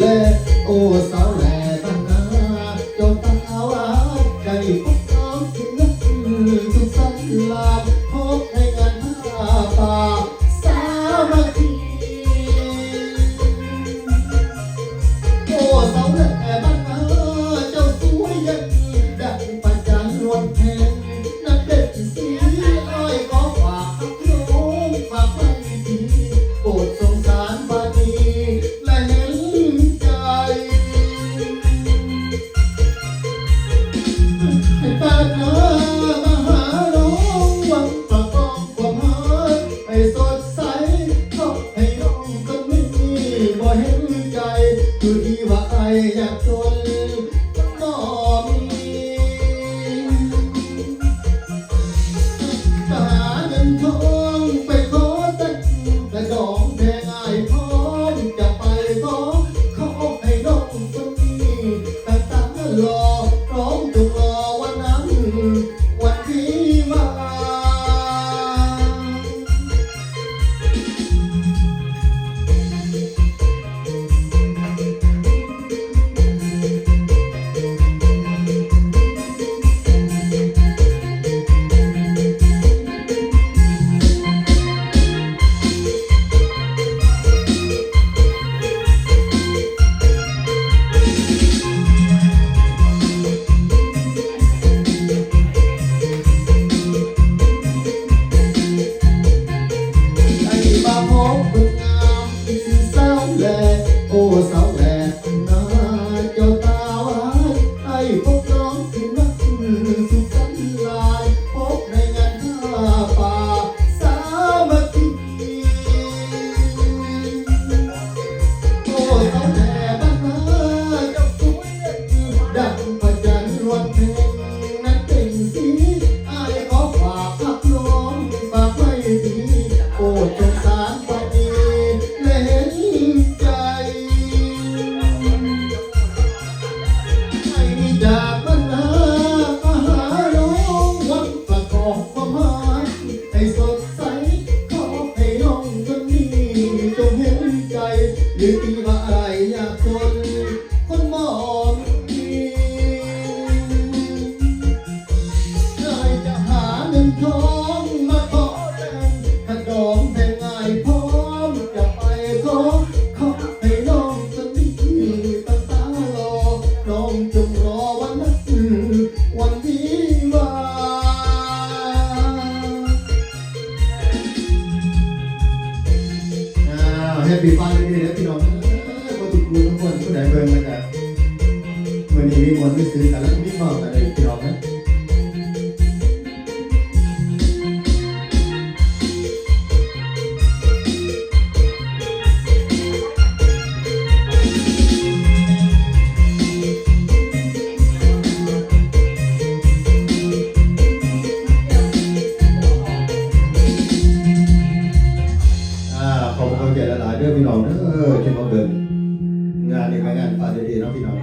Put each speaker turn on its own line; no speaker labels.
quiser ou. คือที่ว่าไออยากจน โอ้สงสารปฏิเล่นใจให้มีากบ้านามาหาน้องวันปะกอบคมหาให้สดใสขอให้น้องคนนี้จงเห็นใจหรือ แฮปปี้ฟันนี่เลยนะพี่น้องก็ตูกรู้ทุกคนก็ได้เบิ่งมาจากวันนี้มีมอลไม่ซื้อแต่ละมีมอบอะไรพี่น้อง อกเข้าใจหลายๆเด้อยพี่น้องเด้อที่เขาเดินงานในงานฟาเดียดีนะพี่น้อง